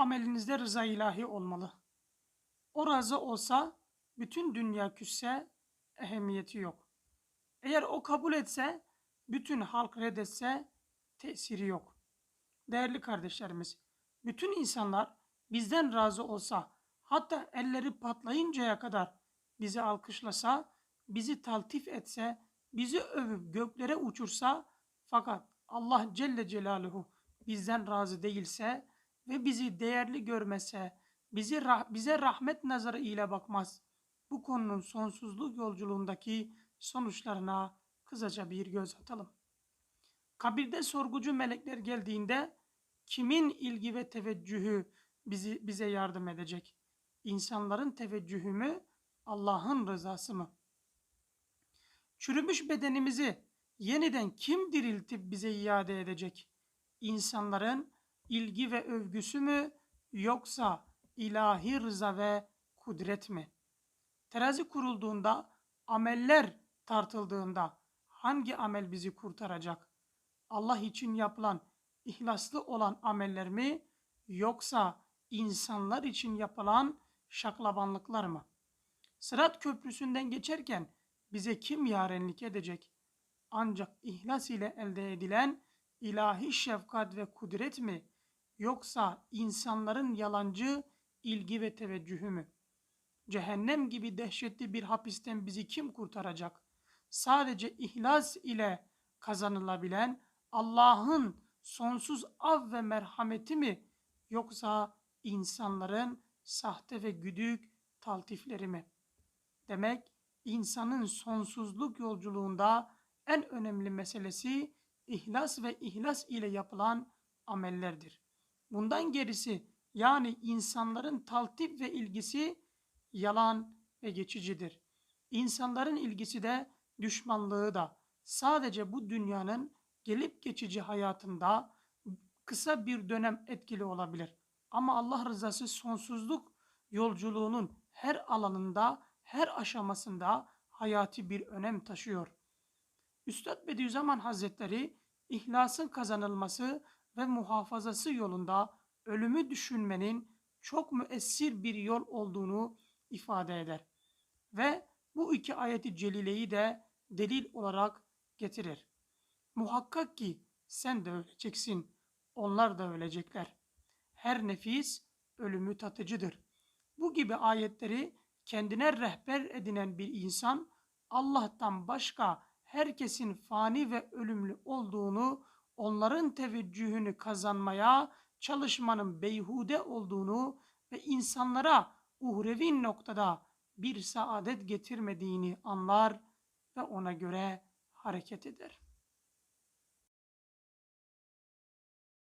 amelinizde rıza ilahi olmalı. O razı olsa bütün dünya küsse ehemmiyeti yok. Eğer o kabul etse, bütün halk reddetse tesiri yok. Değerli kardeşlerimiz, bütün insanlar bizden razı olsa, hatta elleri patlayıncaya kadar bizi alkışlasa, bizi taltif etse, bizi övüp göklere uçursa, fakat Allah Celle Celaluhu bizden razı değilse ve bizi değerli görmese, bizi rah- bize rahmet nazarı ile bakmaz. Bu konunun sonsuzluk yolculuğundaki sonuçlarına kısaca bir göz atalım. Kabirde sorgucu melekler geldiğinde kimin ilgi ve teveccühü bizi bize yardım edecek? İnsanların teveccühü mü, Allah'ın rızası mı? Çürümüş bedenimizi yeniden kim diriltip bize iade edecek? İnsanların ilgi ve övgüsü mü yoksa ilahi rıza ve kudret mi? Terazi kurulduğunda, ameller tartıldığında hangi amel bizi kurtaracak? Allah için yapılan, ihlaslı olan ameller mi yoksa insanlar için yapılan şaklabanlıklar mı? Sırat köprüsünden geçerken bize kim yarenlik edecek? Ancak ihlas ile elde edilen ilahi şefkat ve kudret mi yoksa insanların yalancı ilgi ve teveccühü mü? Cehennem gibi dehşetli bir hapisten bizi kim kurtaracak? Sadece ihlas ile kazanılabilen Allah'ın sonsuz av ve merhameti mi yoksa insanların sahte ve güdük taltifleri mi? Demek insanın sonsuzluk yolculuğunda en önemli meselesi ihlas ve ihlas ile yapılan amellerdir. Bundan gerisi yani insanların taltif ve ilgisi yalan ve geçicidir. İnsanların ilgisi de düşmanlığı da sadece bu dünyanın gelip geçici hayatında kısa bir dönem etkili olabilir. Ama Allah rızası sonsuzluk yolculuğunun her alanında, her aşamasında hayati bir önem taşıyor. Üstad Bediüzzaman Hazretleri ihlasın kazanılması ve muhafazası yolunda ölümü düşünmenin çok müessir bir yol olduğunu ifade eder. Ve bu iki ayeti celileyi de delil olarak getirir. Muhakkak ki sen de öleceksin, onlar da ölecekler. Her nefis ölümü tatıcıdır. Bu gibi ayetleri kendine rehber edinen bir insan Allah'tan başka herkesin fani ve ölümlü olduğunu, onların teveccühünü kazanmaya çalışmanın beyhude olduğunu ve insanlara uhrevi noktada bir saadet getirmediğini anlar ve ona göre hareket eder.